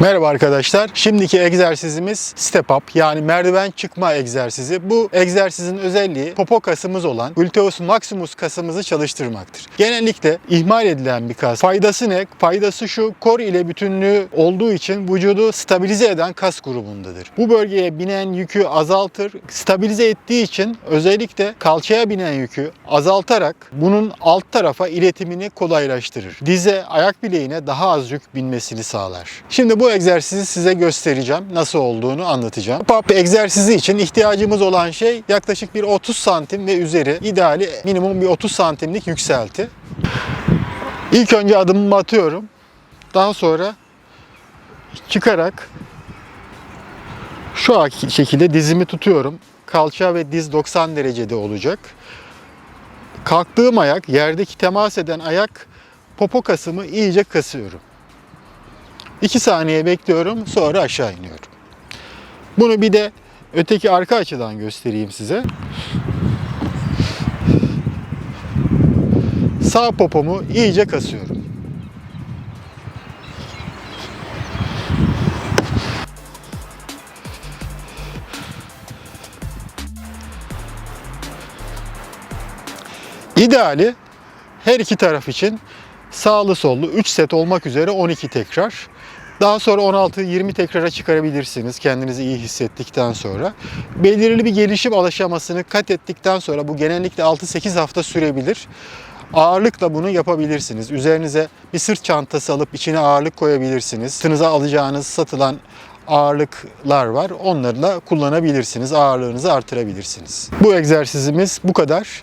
Merhaba arkadaşlar. Şimdiki egzersizimiz step up yani merdiven çıkma egzersizi. Bu egzersizin özelliği popo kasımız olan gluteus maximus kasımızı çalıştırmaktır. Genellikle ihmal edilen bir kas. Faydası ne? Faydası şu kor ile bütünlüğü olduğu için vücudu stabilize eden kas grubundadır. Bu bölgeye binen yükü azaltır. Stabilize ettiği için özellikle kalçaya binen yükü azaltarak bunun alt tarafa iletimini kolaylaştırır. Dize, ayak bileğine daha az yük binmesini sağlar. Şimdi bu egzersizi size göstereceğim. Nasıl olduğunu anlatacağım. Pop egzersizi için ihtiyacımız olan şey yaklaşık bir 30 santim ve üzeri. ideali minimum bir 30 santimlik yükselti. İlk önce adımımı atıyorum. Daha sonra çıkarak şu şekilde dizimi tutuyorum. Kalça ve diz 90 derecede olacak. Kalktığım ayak, yerdeki temas eden ayak popo kasımı iyice kasıyorum. 2 saniye bekliyorum, sonra aşağı iniyorum. Bunu bir de öteki arka açıdan göstereyim size. Sağ popomu iyice kasıyorum. İdeali her iki taraf için sağlı sollu 3 set olmak üzere 12 tekrar. Daha sonra 16-20 tekrara çıkarabilirsiniz kendinizi iyi hissettikten sonra. Belirli bir gelişim aşamasını kat ettikten sonra bu genellikle 6-8 hafta sürebilir. Ağırlıkla bunu yapabilirsiniz. Üzerinize bir sırt çantası alıp içine ağırlık koyabilirsiniz. Sırtınıza alacağınız satılan ağırlıklar var. Onlarla kullanabilirsiniz. Ağırlığınızı artırabilirsiniz. Bu egzersizimiz bu kadar.